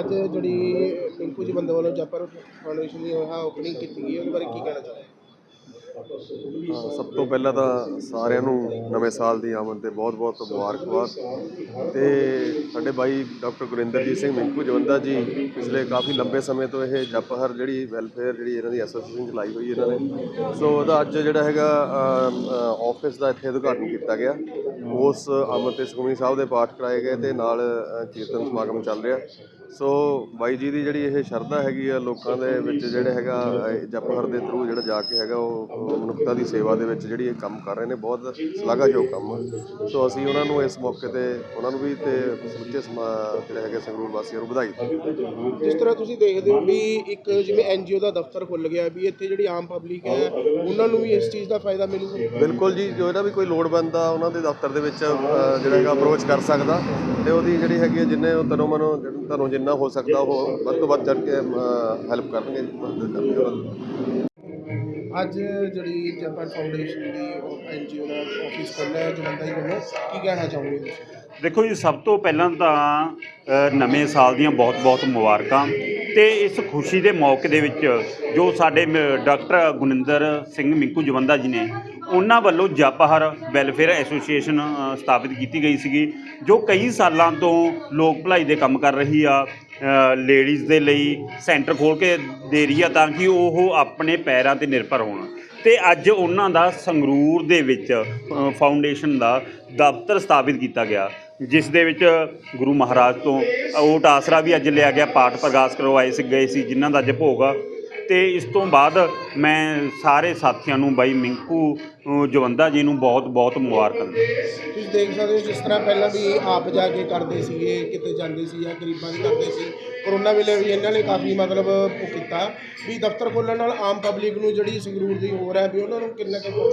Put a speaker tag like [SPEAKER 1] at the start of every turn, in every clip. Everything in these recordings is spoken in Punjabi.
[SPEAKER 1] ਅੱਜ ਜਿਹੜੀ ਪਿੰਕੂ ਜੀ ਬੰਦੇ ਵੱਲੋਂ ਜਾਪਰ ਫਾਊਂਡੇਸ਼ਨ ਦੀ ਹੋਇਆ ਓਪਨਿੰਗ ਕੀਤੀ ਗਈ ਉਹਦੇ ਬਾਰੇ ਕੀ ਕਹਿਣਾ ਚਾਹੁੰਦੇ
[SPEAKER 2] ਸਭ ਤੋਂ ਪਹਿਲਾਂ ਤਾਂ ਸਾਰਿਆਂ ਨੂੰ ਨਵੇਂ ਸਾਲ ਦੀ ਆਮਦ ਤੇ ਬਹੁਤ-ਬਹੁਤ ਮੁਬਾਰਕਬਾਦ। ਤੇ ਸਾਡੇ ਭਾਈ ਡਾਕਟਰ ਗੁਰਿੰਦਰਜੀਤ ਸਿੰਘ ਮਿੰਕੂ ਜਵੰਦਾ ਜੀ, ਪਿਛਲੇ ਕਾਫੀ ਲੰਬੇ ਸਮੇਂ ਤੋਂ ਇਹ ਜਪਹਰ ਜਿਹੜੀ ਵੈਲਫੇਅਰ ਜਿਹੜੀ ਇਹਨਾਂ ਦੀ ਐਸੋਸੀਏਸ਼ਨ ਚਲਾਈ ਹੋਈ ਇਹਨਾਂ ਨੇ। ਸੋ ਉਹਦਾ ਅੱਜ ਜਿਹੜਾ ਹੈਗਾ ਆਫਿਸ ਦਾ ਇੱਥੇ ਉਦਘਾਟਨ ਕੀਤਾ ਗਿਆ। ਉਸ ਆਮਦ ਤੇ ਸੁਖਮਨੀ ਸਾਹਿਬ ਦੇ ਪਾਠ ਕਰਾਏ ਗਏ ਤੇ ਨਾਲ ਕੀਰਤਨ ਸਮਾਗਮ ਚੱਲ ਰਿਹਾ। ਸੋ ਬਾਈ ਜੀ ਦੀ ਜਿਹੜੀ ਇਹ ਸ਼ਰਧਾ ਹੈਗੀ ਆ ਲੋਕਾਂ ਦੇ ਵਿੱਚ ਜਿਹੜੇ ਹੈਗਾ ਜਪਹਰ ਦੇ ਥਰੂ ਜਿਹੜਾ ਜਾ ਕੇ ਹੈਗਾ ਉਹ ਮਨੁੱਖਤਾ ਦੀ ਸੇਵਾ ਦੇ ਵਿੱਚ ਜਿਹੜੀ ਇਹ ਕੰਮ ਕਰ ਰਹੇ ਨੇ ਬਹੁਤ ਸ਼ਲਾਘਾਯੋਗ ਕੰਮ ਆ। ਸੋ ਅਸੀਂ ਉਹਨਾਂ ਨੂੰ ਇਸ ਮੌਕੇ ਤੇ ਉਹਨਾਂ ਨੂੰ ਵੀ ਤੇ ਸਮੁੱਚੇ ਸਮਾ ਜਿਹੜੇ ਹੈਗੇ ਸੰਗਰੂਰ ਵਾਸੀਆਂ ਨੂੰ ਵਧਾਈ।
[SPEAKER 1] ਜਿਸ ਤਰ੍ਹਾਂ ਤੁਸੀਂ ਦੇਖਦੇ ਹੋ ਵੀ ਇੱਕ ਜਿਵੇਂ ਐਨਜੀਓ ਦਾ ਦਫ਼ਤਰ ਖੁੱਲ ਗਿਆ ਵੀ ਇੱਥੇ ਜਿਹੜੀ ਆਮ ਪਬਲਿਕ ਹੈ ਉਹਨਾਂ ਨੂੰ ਵੀ ਇਸ ਚੀਜ਼ ਦਾ ਫਾਇਦਾ ਮਿਲੂਗਾ
[SPEAKER 2] ਬਿਲਕੁਲ ਜੀ ਜੋ ਇਹਦਾ ਵੀ ਕੋਈ ਲੋੜਵੰਦ ਆ ਉਹਨਾਂ ਦੇ ਦਫ਼ਤਰ ਦੇ ਵਿੱਚ ਜਿਹੜਾ ਹੈਗਾ ਅਪਰੋਚ ਕਰ ਸਕਦਾ। ਤੇ ਉਹਦੀ ਜਿਹੜੀ ਹੈਗੀ ਜਿੰਨੇ ਤਨੋਂ ਮਨੋਂ ਤੁਹਾਨੂੰ ਜਿੰਨਾ ਹੋ ਸਕਦਾ ਉਹ ਵੱਧ ਤੋਂ ਵੱਧ ਚੜ ਕੇ ਹੈਲਪ ਕਰਨਗੇ।
[SPEAKER 1] ਅੱਜ ਜਿਹੜੀ ਜਪਨ ਫਾਊਂਡੇਸ਼ਨ ਦੀ ਐਨਜੀਓ ਦਾ ਆਫਿਸ ਖੁੱਲ੍ਹਾ ਹੈ ਜਲੰਧਰ ਹੀ ਵੱਲੋਂ। ਕੀ ਕਹਿਣਾ ਚਾਹੋਗੇ ਤੁਸੀਂ?
[SPEAKER 3] ਦੇਖੋ ਜੀ ਸਭ ਤੋਂ ਪਹਿਲਾਂ ਤਾਂ ਨਵੇਂ ਸਾਲ ਦੀਆਂ ਬਹੁਤ-ਬਹੁਤ ਮੁਬਾਰਕਾਂ ਤੇ ਇਸ ਖੁਸ਼ੀ ਦੇ ਮੌਕੇ ਦੇ ਵਿੱਚ ਜੋ ਸਾਡੇ ਡਾਕਟਰ ਗੁਨਿੰਦਰ ਸਿੰਘ ਮਿੰਕੂ ਜਵੰਦਾ ਜੀ ਨੇ ਉਹਨਾਂ ਵੱਲੋਂ ਜਪਹਰ ਵੈਲਫੇਅਰ ਐਸੋਸੀਏਸ਼ਨ ਸਥਾਪਿਤ ਕੀਤੀ ਗਈ ਸੀਗੀ, ਜੋ ਕਈ ਸਾਲਾਂ ਤੋਂ ਲੋਕ ਭਲਾਈ ਦੇ ਕੰਮ ਕਰ ਰਹੀ ਆ ਲੇਡੀਜ਼ ਦੇ ਲਈ ਸੈਂਟਰ ਖੋਲ ਕੇ ਦੇ ਰਹੀ ਆ ਤਾਂ ਕਿ ਉਹ ਆਪਣੇ ਪੈਰਾਂ ਤੇ ਨਿਰਭਰ ਹੋਣ। ਤੇ ਅੱਜ ਉਹਨਾਂ ਦਾ ਸੰਗਰੂਰ ਦੇ ਵਿੱਚ ਫਾਊਂਡੇਸ਼ਨ ਦਾ ਦਫ਼ਤਰ ਸਥਾਪਿਤ ਕੀਤਾ ਗਿਆ, ਜਿਸ ਦੇ ਵਿੱਚ ਗੁਰੂ ਮਹਾਰਾਜ ਤੋਂ ਓਟ ਆਸਰਾ ਵੀ ਅੱਜ ਲਿਆ ਗਿਆ, ਪਾਠ ਪ੍ਰਕਾਸ਼ ਕਰਵਾਏ ਸੀ, ਗਏ ਸੀ, ਜਿਨ੍ਹਾਂ ਦਾ ਅੱਜ ਭੋਗ ਤੇ ਇਸ ਤੋਂ ਬਾਅਦ ਮੈਂ ਸਾਰੇ ਸਾਥੀਆਂ ਨੂੰ ਬਾਈ ਮਿੰਕੂ ਜਵੰਦਾ ਜੀ ਨੂੰ ਬਹੁਤ ਬਹੁਤ ਮੁਬਾਰਕਾਂ
[SPEAKER 1] ਤੁਸੀਂ ਦੇਖ ਸਕਦੇ ਹੋ ਜਿਸ ਤਰ੍ਹਾਂ ਪਹਿਲਾਂ ਵੀ ਆਪ ਜਾ ਕੇ ਕਰਦੇ ਸੀਗੇ ਕਿਤੇ ਜਾਂਦੇ ਸੀ ਜਾਂ ਗਰੀਬਾਂ ਦੀ ਕਰਦੇ ਸੀ ਕਰੋਨਾ ਵੇਲੇ ਵੀ ਇਹਨਾਂ ਨੇ ਕਾਫੀ ਮਤਲਬ ਕੀਤਾ। ਵੀ ਦਫ਼ਤਰ ਖੋਲ੍ਹਣ ਨਾਲ ਆਮ ਪਬਲਿਕ ਨੂੰ ਜਿਹੜੀ ਸੰਗਰੂਰ ਦੀ ਹੋ ਰਿਹਾ ਵੀ ਉਹਨਾਂ ਨੂੰ ਕਿੰਨਾ ਕੁ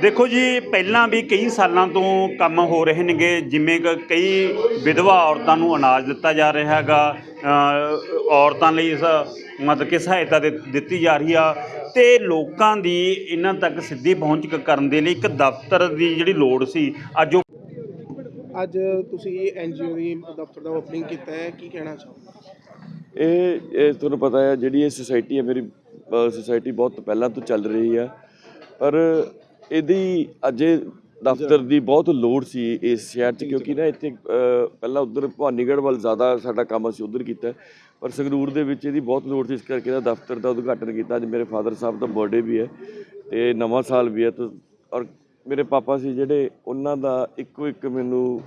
[SPEAKER 3] ਦੇਖੋ ਜੀ ਪਹਿਲਾਂ ਵੀ ਕਈ ਸਾਲਾਂ ਤੋਂ ਕੰਮ ਹੋ ਰਹੇ ਨੇਗੇ ਜਿਵੇਂ ਕਿ ਕਈ ਵਿਧਵਾ ਔਰਤਾਂ ਨੂੰ ਅਨਾਜ ਦਿੱਤਾ ਜਾ ਰਿਹਾ ਹੈਗਾ ਔਰਤਾਂ ਲਈ ਇਸ ਮਤਲਬ ਕਿ ਸਹਾਇਤਾ ਦੇ- ਦਿੱਤੀ ਜਾ ਰਹੀ ਆ ਤੇ ਲੋਕਾਂ ਦੀ ਇਹਨਾਂ ਤੱਕ ਸਿੱਧੀ ਪਹੁੰਚ ਕ- ਕਰਨ ਦੇ ਲਈ ਇੱਕ ਦਫ਼ਤਰ ਦੀ ਜਿਹੜੀ ਲੋੜ ਸੀ ਅੱਜ ਉਹ
[SPEAKER 1] ਅੱਜ ਤੁਸੀਂ ਐਨਜੀਓ ਦੀ ਦਫ਼ਤਰ ਦਾ ਓਪਨਿੰਗ ਕੀਤਾ ਹੈ ਕੀ ਕਹਿਣਾ ਚਾਹੋਗੇ?
[SPEAKER 4] ਇਹ ਇਹ ਤੁਹਾਨੂੰ ਪਤਾ ਹੈ ਜਿਹੜੀ ਇਹ ਸੁਸਾਇਟੀ ਹੈ ਮੇਰੀ ਸੁਸਾਇਟੀ ਬਹੁਤ ਪਹਿਲਾਂ ਤੋਂ ਚੱਲ ਰਹੀ ਹੈ ਪਰ ਇਹਦੀ ਅੱਜ ਇਹ ਦਫ਼ਤਰ ਦੀ ਬਹੁਤ ਲੋੜ ਸੀ ਇਸ ਸ਼ਹਿਰ 'ਚ ਕਿਉਂਕਿ ਨਾ ਇੱਥੇ ਪਹਿਲਾਂ ਉਧਰ ਭਵਾਨੀਗੜ੍ਹ ਵੱਲ ਜ਼ਿਆਦਾ ਸਾਡਾ ਕੰਮ ਅਸੀਂ ਉਧਰ ਕੀਤਾ ਪਰ ਸੰਗਰੂਰ ਦੇ ਵਿੱਚ ਇਹਦੀ ਬਹੁਤ ਲੋੜ ਸੀ ਇਸ ਕਰਕੇ ਇਹਦਾ ਦਫ਼ਤਰ ਦਾ ਉਦਘਾਟਨ ਕੀਤਾ। ਅੱਜ ਮੇਰੇ ਫਾਦਰ ਸਾਹਿਬ ਦਾ ਬਰਥਡੇ ਵੀ ਹੈ ਤੇ ਨਵਾਂ ਸਾਲ ਵੀ ਹੈ ਤਾਂ ਔਰ ਮੇਰੇ ਪਾਪਾ ਸੀ ਜਿਹੜੇ ਉਹਨਾਂ ਦਾ ਇੱਕੋ ਇੱਕ ਮੈਨੂੰ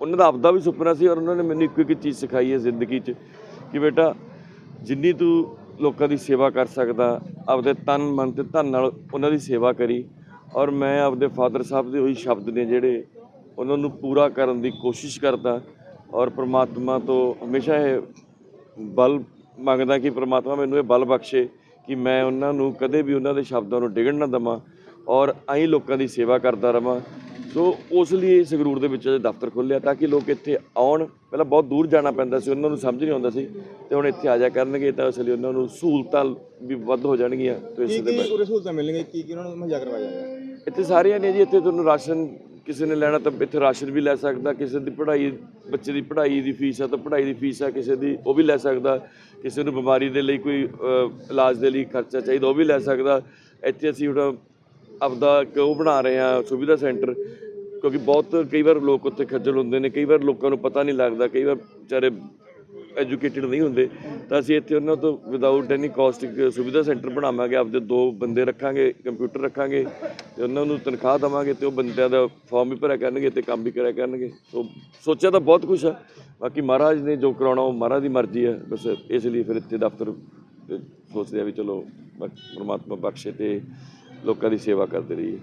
[SPEAKER 4] ਉਹਨਾਂ ਦਾ ਆਪਦਾ ਵੀ ਸੁਪਨਾ ਸੀ ਔਰ ਉਹਨਾਂ ਨੇ ਮੈਨੂੰ ਇੱਕੋ ਇੱਕ ਚੀਜ਼ ਸਿਖਾਈ ਹੈ ਜ਼ਿੰਦਗੀ 'ਚ ਕਿ ਬੇਟਾ ਜਿੰਨੀ ਤੂੰ ਲੋਕਾਂ ਦੀ ਸੇਵਾ ਕਰ ਸਕਦਾ ਆਪਦੇ ਤਨ ਮਨ ਤੇ ਧਨ ਨਾਲ ਉਹਨਾਂ ਦੀ ਸੇਵਾ ਕਰੀ ਔਰ ਮੈਂ ਆਪਦੇ ਫਾਦਰ ਸਾਹਿਬ ਦੇ ਉਹੀ ਸ਼ਬਦ ਨੇ ਜਿਹੜੇ ਉਹਨਾਂ ਨੂੰ ਪੂਰਾ ਕਰਨ ਦੀ ਕੋਸ਼ਿਸ਼ ਕਰਦਾ ਔਰ ਪ੍ਰਮਾਤਮਾ ਤੋਂ ਹਮੇਸ਼ਾ ਇਹ ਬਲ ਮੰਗਦਾ ਕਿ ਪ੍ਰਮਾਤਮਾ ਮੈਨੂੰ ਇਹ ਬਲ ਬਖਸ਼ੇ ਕਿ ਮੈਂ ਉਹਨਾਂ ਨੂੰ ਕਦੇ ਵੀ ਉਹਨਾਂ ਦੇ ਸ਼ਬਦਾਂ ਨੂੰ ਡਿੱਗਣ ਨਾ ਦਵਾਂ ਔਰ ਐਂ ਲੋਕਾਂ ਦੀ ਸੇਵਾ ਕਰਦਾ ਰਵਾਂ। ਸੋ ਉਸ ਲਈ ਸੰਗਰੂਰ ਦੇ ਵਿੱਚ ਦਫ਼ਤਰ ਖੋਲ੍ਹਿਆ ਤਾਂ ਕਿ ਲੋਕ ਇੱਥੇ ਆਉਣ। ਪਹਿਲਾਂ ਬਹੁਤ ਦੂਰ ਜਾਣਾ ਪੈਂਦਾ ਸੀ ਉਹਨਾਂ ਨੂੰ ਸਮਝ ਨਹੀਂ ਆਉਂਦਾ ਸੀ ਤੇ ਹੁਣ ਇੱਥੇ ਆ ਜਾ ਕਰਨਗੇ ਤਾਂ ਇਸ ਲਈ ਉਹਨਾਂ ਨੂੰ ਸਹੂਲਤਾਂ ਵੀ ਵੱਧ ਹੋ ਜਾਣਗੀਆਂ। ਤੇ ਇਸ ਦੇ
[SPEAKER 5] ਪੂਰੇ ਸਹੂਲਤਾਂ ਮਿਲਣਗੀਆਂ? ਕੀ ਕੀ ਉਹਨਾਂ ਨੂੰ ਮੁਹੱਈਆ ਕਰਵਾਇਆ ਜਾਏਗਾ?
[SPEAKER 4] ਇੱਥੇ ਸਾਰੀਆਂ ਨੇ ਜੀ, ਇੱਥੇ ਤੁਹਾਨੂੰ ਰਾਸ਼ਨ ਕਿਸੇ ਨੇ ਲੈਣਾ ਤਾਂ ਇੱਥੇ ਰਾਸ਼ਨ ਵੀ ਲੈ ਸਕਦਾ, ਕਿਸੇ ਦੀ ਪੜ੍ਹਾਈ, ਬੱਚੇ ਦੀ ਪੜ੍ਹਾਈ ਦੀ ਫੀਸ ਆ ਤਾਂ ਪੜ੍ਹਾਈ ਦੀ ਫੀਸ ਆ, ਕਿਸੇ ਦੀ ਉਹ ਵੀ ਲੈ ਸਕਦਾ, ਕਿਸੇ ਨੂੰ ਬਿਮਾਰੀ ਦੇ ਲਈ ਕੋਈ ਇਲਾਜ ਦੇ ਲਈ ਖਰਚਾ ਚਾਹੀਦਾ ਉਹ ਵੀ ਲੈ ਸਕਦਾ। ਇੱਥੇ ਅਸੀਂ ਹੁਣ ਆਪਦਾ ਇੱਕ ਉਹ ਬਣਾ ਰਹੇ ਹਾਂ, ਸੁਵਿਧਾ ਸੈਂਟਰ, ਕਿਉਂਕਿ ਬਹੁਤ ਕਈ ਵਾਰ ਲੋਕ ਉੱਥੇ ਖੱਜਲ ਹੁੰਦੇ ਨੇ, ਕਈ ਵਾਰ ਲੋਕਾਂ ਨੂੰ ਪਤਾ ਨਹੀਂ ਲੱਗਦਾ, ਕਈ ਵਾਰ ਵਿਚਾਰੇ ਐਜੂਕੇਟਿਡ ਨਹੀਂ ਹੁੰਦੇ, ਤਾਂ ਅਸੀਂ ਇੱਥੇ ਉਹਨਾਂ ਤੋਂ ਵਿਦਆਊਟ ਐਨੀ ਕਾਸਟ ਇੱਕ ਸੁਵਿਧਾ ਸੈਂਟਰ ਬਣਾਵਾਂਗੇ, ਆਪਦੇ ਦੋ ਬੰਦੇ ਰੱਖਾਂਗੇ ਕੰਪਿਊਟਰ ਰੱਖਾਂਗੇ, ਤੇ ਉਹਨਾਂ ਨੂੰ ਤਨਖਾਹ ਦੇਵਾਂਗੇ ਤੇ ਉਹ ਬੰਦਿਆਂ ਦਾ ਫਾਰਮ ਵੀ ਭਰਿਆ ਕਰਨਗੇ ਤੇ ਕੰਮ ਵੀ ਕਰਿਆ ਕਰਨਗੇ। ਸੋ ਸੋਚਿਆ ਤਾਂ ਬਹੁਤ ਕੁਝ ਆ, ਬਾਕੀ ਮਹਾਰਾਜ ਨੇ ਜੋ ਕਰਾਉਣਾ ਉਹ ਮਹਾਰਾਜ ਦੀ ਮਰਜ਼ੀ ਹੈ ਬਸ ਇਸ ਲਈ ਫਿਰ ਇੱਥੇ ਦਫ਼ਤਰ ਤੇ ਸੋਚਦੇ ਆ ਵੀ ਚਲੋ ਪਰਮਾਤਮਾ ਬਖਸ਼ੇ ਤੇ ਲੋਕਾਂ ਦੀ ਸੇਵਾ ਕਰਦੇ ਰਹੀਏ।